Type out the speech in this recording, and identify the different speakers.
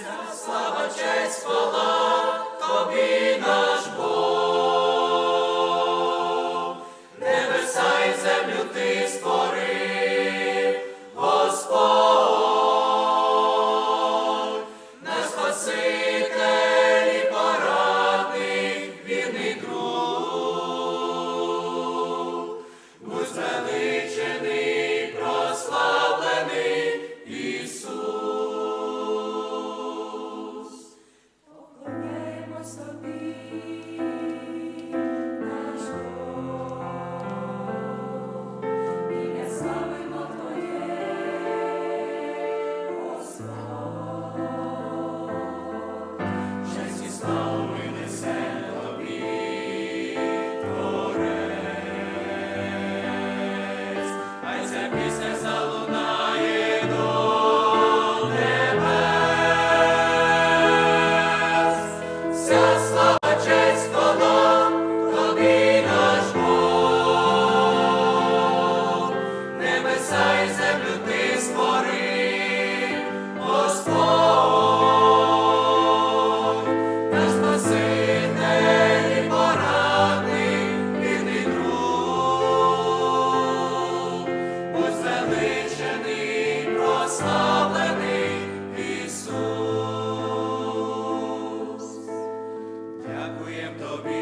Speaker 1: Вся слава честь хвала тобі наш Бог, небеса і землю ти створив, Господь, на спасителі порадний, вірний друг, Oh. glory.